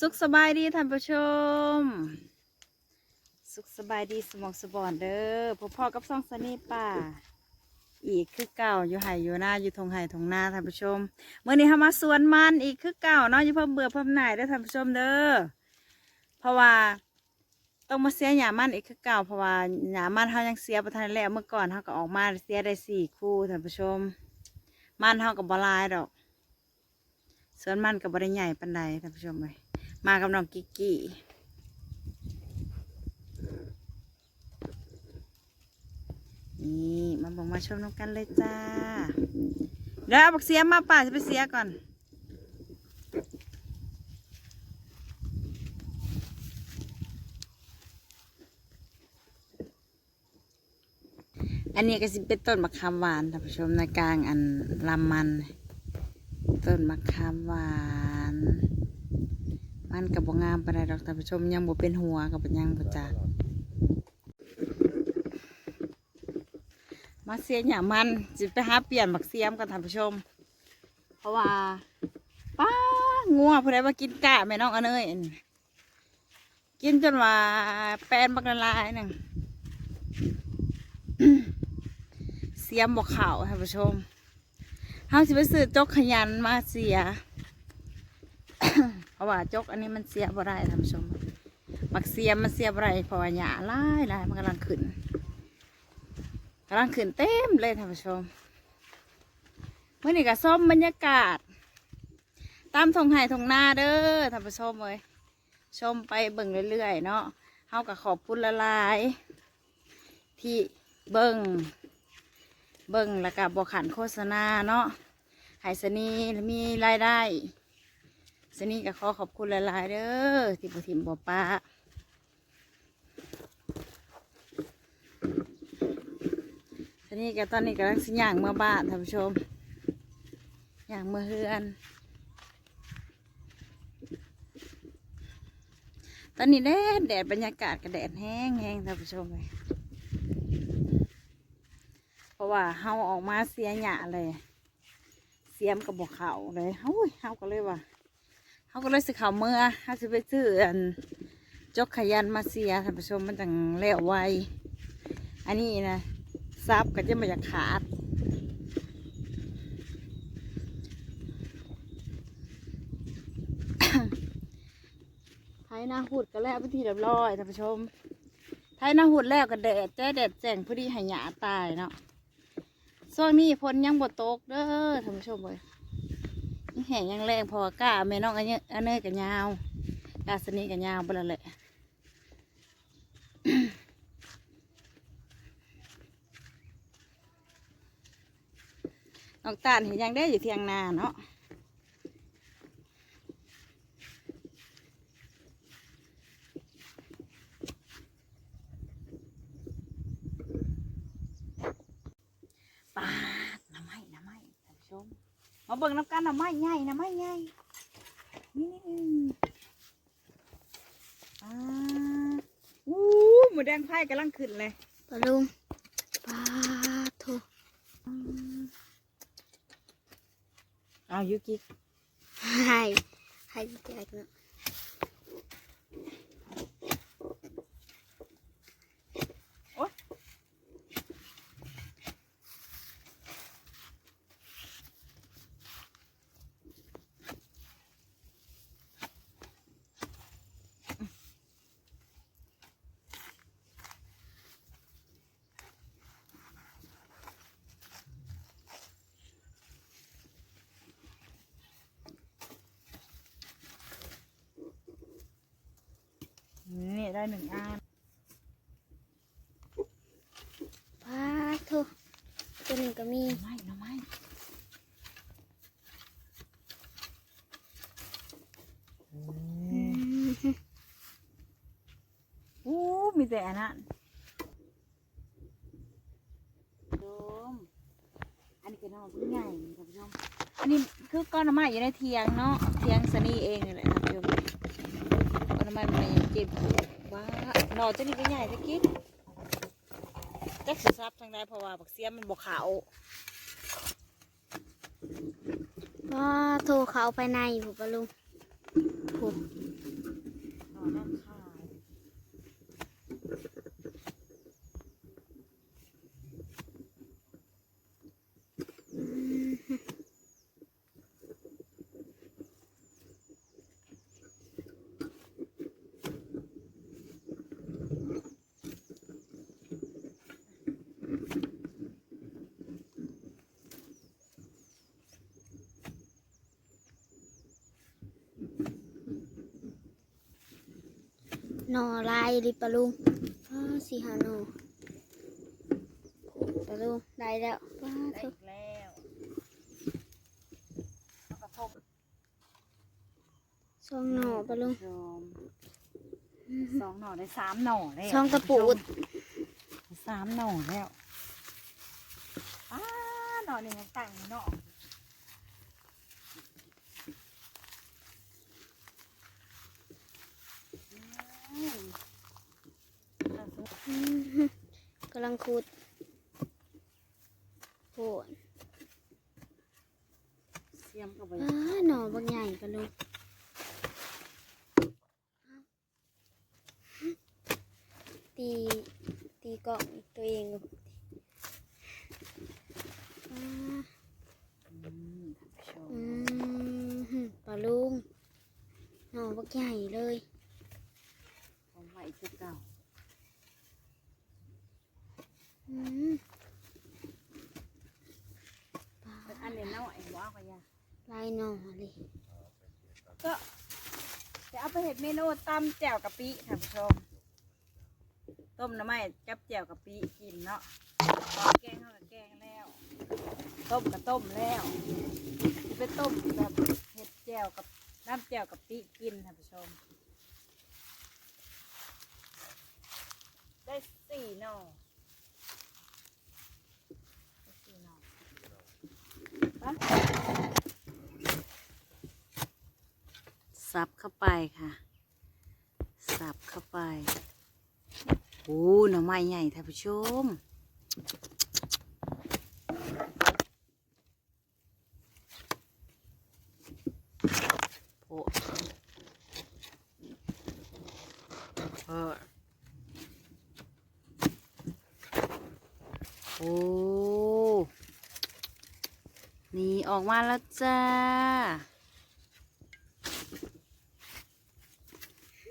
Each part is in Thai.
สุขสบายดีท่านผู้ชม สุขสบายดีสมองสบอนเด้อพ่อพ่อกับซ่องสนีป่า อีกคือเก่าอยู่ไห่อยู่หน้าอยู่ทงไห่ทงหน้าท่านผู้ชมเมื่อนี้เขามาสวนมันอีกคือเก่าเนาะอยู่เพิ่มเบื่อเพิ่มหน่ายเด้อท่านผู้ชมเด้อเพราะว่าต้องมาเสียหยามันอีกคือเก่าเพราะว่าหยามันเขายังเสียประทานแล้วเมื่อก่อนเขาก็ออกมาเสียได้สี่คู่ท่านผู้ชม มันเขากับบลายดอกสวนมันกับบริใหญ่ปันใดท่านผู้ชมเลย มากับน้องกิกกี้นี่มาบอกมาชมน้ำกันเลยจ้า เดี๋ยวเอาบักเสียมาป่าจะไปเสียก่อน อันนี้ก็สิเป็นต้นมะขามหวานท่านผู้ชมในกลางอันลำมัน ต้นมะขามหวาน มันกับบงามปานใดดอกท่านผู้ชมยังบ่เป็นหัวกับยังบ่จักมาเสียหยามันจิไปหาเปลี่ยนบักเสียมกันท่านผู้ชม เพราะว่าป้างัวผู้ใดมากินกะแม่น้องอันเอ้ยกินจนว่าแปนบักละลายหนึ่งเสียมบอกข่าวท่านผู้ชมเฮาสิไปซื้อจกขยันมาเสีย ราะว่าจกอันนี้มันเสียบ่ได้ท่านผู้ชมมักเสียมมันเสียบ่ได้เพราะว่าหญ้าลายลายมันกำลังขึ้นกำลังขึ้นเต็มเลยท่านผู้ชมเมื่อนี้ก็ส้มบรรยากาศ ตามทงไห่ทงนาเด้อท่านผู้ชมเลยชมไปเบิ่งเรื่อยๆเนาะเฮาก็ขอบคุณละลาย ที่เบิ่งเบิ่งแล้วก็บอกขันโฆษณาเนาะไห้สนีมีรายได้ สนีก็ขอขอบคุณหลายๆเด้อที่บุถิมบ่ป้าสนีก็ตอนนี้กำลังสิย่างเมื่อบ้านท่านผู้ชมย่างเมื่อเฮือน ตอนนี้แดดแดดบรรยากาศก็แดดแห้งแห้งท่านผู้ชมเลยเพราะว่าเฮาออกมาเสียหยาเลยเสียมกับบวเขาเลยเฮ้ยเฮาก็เลยว่า เฮาก็เลยสิเขาเมื่อเฮาสิไปซื้ออันจกขยันมาเสียท่านผู้ชมมันจังเล้วไวอันนี้นะซับก็จะมาจากขาดไทยนาหุดก็แล้วไปนที่เรียบร้อยท่านผู้ชมไทยนาหุดแล้วก็แดดแจ้แดดแจ้งพอดีห้หยาตายเนาะช่วงนี้ฝนยังบ่ตกเด้อท่านผู้ชมเลย แห้งยังแรงพอกล้าแม่น้องอันเนี้ยอันเนยกับยาวกาสนีกับยาวไปแล้วแหละน้องตาลเห็นยังได้อยู่เทียงนาเนาะปาดน้ำไม้น้ำไม้ท่านผู้ชม มาเบิ่งน้ำกันน้ำไม้ใหญ่น้ำไม้ใหญ่นี่อ่าอู้หมูแดงไผ่กำลังขึ้นเลยปลาลุงปลาโถเอายุกิให้ให้แจกเนาะ นี่ ได้หนึ่งอันปลาโถตัวหนึ่งก็มีน้ำไม้น้ำไม้อู้มีแต่อันนั้นชมอันนี้ก็น้องผู้ใหญ่ท่านผู้ชมอันนี้คือก้อนน้ำไม้อยู่ในเทียงเนาะ เทียงสนีเองนี่แหละท่านผู้ชมก้อนน้ำไม้มันยังเจ็บว้า น่อจะนี่ก็ใหญ่สักี้จักสิซับทางใดเพราะว่าบักเสียมันบอกขาวก็โทรเขาไปในผูกปะลุงผูกหน่อน้ำข ลายดิปะลุงอ้าสี่หาหน่อปะลุงได้แล้วว้าได้ทุอีกแล้วเอากระทบสองหน่อปะลุงชมสองหน่อได้สามหน่อแล้วช่องตะปูดสามหน่อแล้วอ้าหน่อหนึ่งยังตั้งอยู่หน่ออืมเอาสิ อืม กำลังขุดโหนเสียมเข้าไปอ้าหน่อบางใหญ่ปะลุงตีตีกล่องตัวเองกับอ่าอืมท่านผู้ชมอืมปลาลุงหน่อบักใหญ่เลยของใหม่ คือเก่าอืมปลาเป็นอันเดียวน้อยว้าวกันยาลายหน่อเลยก็จะเอาไปเห็ดเมนูตำแจ่วกะปิท่านผู้ชม ต้มน้ำไม้จับแจ่วกะปิกินเนาะตอนแกงเขาก็แกงแล้ว ต้มก็ต้มแล้วสิไปต้มแบบเห็ดแจ่วกับน้ำแจ่วกะปิกินท่านผู้ชม ได้สี่หน่อได้สี่หน่อไปสับเข้าไปค่ะ สับเข้าไปโอ้หน่อไม้ใหญ่ท่านผู้ชมโอ้ ออโอ้ นี่ออกมาแล้วจ้า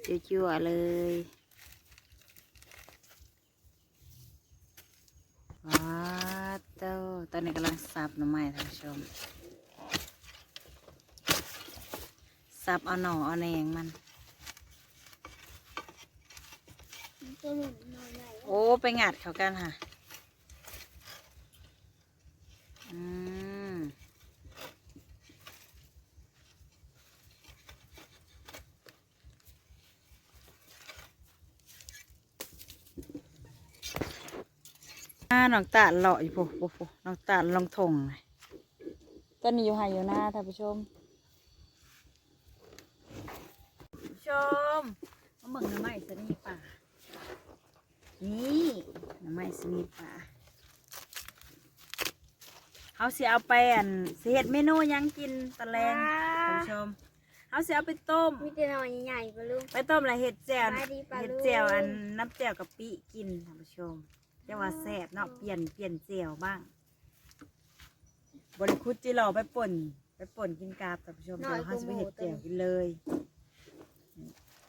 จั่วๆเลยว้าเต้าตอนนี้กำลังสับหน่อไม้ท่านผู้ชม สับเอาหน่อเอาแหนงมันตัวหนึ่งหน่อใหญ่โอ้ ไปงัดเขากันค่ะ น้องตาลเลาะอยู่ปุ๊บปุ๊น้องตาลลองทงเลยตอนนี้อยู่หายอยู่หน้าท่านผู้ชมผู้ชมมาเบิ่งหน้ำไม้สนีป่า นี่หน้ำไม้สนีป่าเขาสิเอาไปอันสิเฮ็ดเมนูหยังกินตะแลงท่านผู้ชมเขาสิเอาไปต้ม มีแต่หน่อใหญ่ๆปะลุงไปต้มแล้วเห็ดแจ่วสบายดีปะเห็ดลูกแจ่วอันน้ำแจ่วกะปิกินท่านผู้ชม จะว่าแซ่บเนาะเปลี่ยนเปลี่ยนแจ่วบ้าง บริคุดจิหล่อไปป่น ไปป่นกินกาบท่านผู้ชมเดี๋ยวเขาจะไปเห็ดแจ่วกินเลย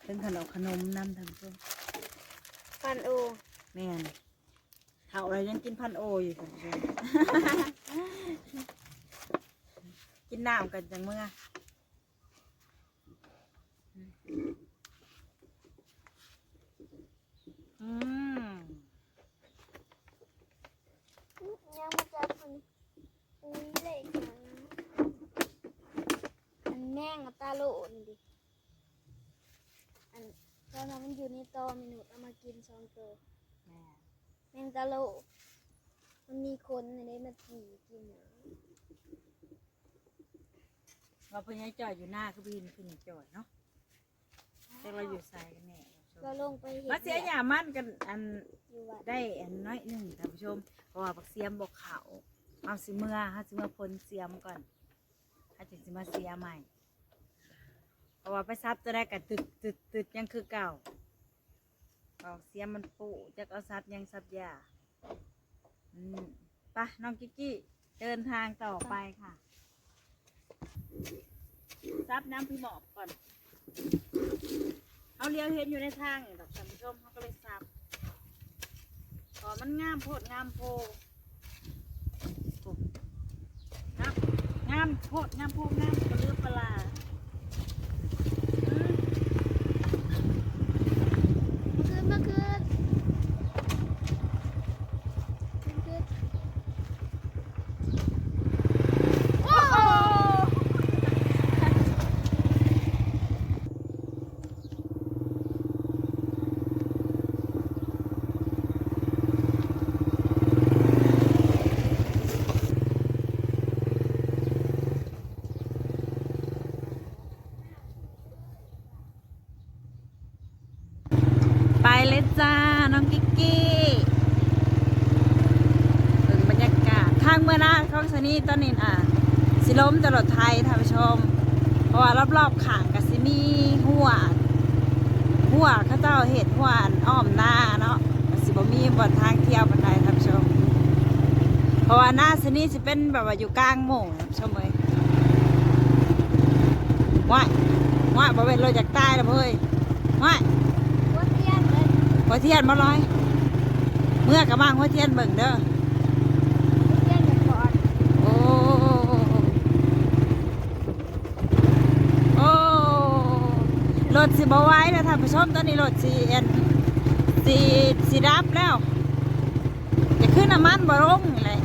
เป็นขนมขนมน้ำท่านผู้ชมปันโอแม่นเท่าไรยังกินพันโออยู่ท่านผู้ชมกินน้ำกันจังเมื่ออืม ยัง มาจับมันอุ้ยเล็กนะอันแม่งกับตาโลนี่ดิ อันตอนนั้นมันอยู่ในตอมีหนูเอามากินสองตัวแม่แมงตาโลมันมีคนในนี้มาจีกินเหรอว่าเพิ่นยายจ่อยอยู่หน้าคือบินขึ้นจ่อยเนาะแต่เราอยู่ใส่กันแน่ท่านผู้ชเรามลงไปเห็นมาเสียหยามั่นกันอันอยู่วัดได้อันน้อยหนึ่งท่านผู้ชมเพราะว่าปักเสียมบอกเขา เอาสิเมื่อฮาสิเมื่อพ้นเสียมก่อนฮาจึงสิมาเสียใหม่ เพราะว่าไปซับจะได้กันตึดตึดตึดยังคือเก่าออกเสียมมันปูจะเอาซับยังซับยาอืมไปะน้องกิกกี้เดินทางต่อไปค่ะซับน้ำพี่หมอบก่อนเขาเลี้ยวเห็นอยู่ในทางนี่ดอกท่านผู้ชมเขาก็เลยซับอ๋อมันงามโพดงามโพ งามงามโพดงามโพงามกระเลือปลาอืม จ้า น้องกิ๊กกี้เบิ่งบรรยากาศทางเมื่อหน้าของสนีตอนนี้อะสิล้มตลอดไทยท่านผู้ชม เพราะว่ารอบๆขางกับสิมีหัว หัวเขาเจ้าเห็ดหัวอ้อมหน้าเนาะสิบมีบนทางเที่ยวบันไดท่านผู้ชม เพราะว่าหน้าสนีสิเป็นแบบว่าอยู่กลางหมู่ท่านผู้ชมเลยว่ายว่ายบ่เป็นเลยจากใต้แล้วเฮ้ยว่าย หัวเทียนเลย หัวเทียนมาลอย เมื่อกระมังหัวเทียนเบิ่งเด้อหัวเทียนกับก่อนโอ้โอ้รถสีบไว้แล้วท่านผู้ชมตอนนี้รถสีเอ็นสีสีดับแล้ว จะขึ้นน้ำมันบ่ลงเลย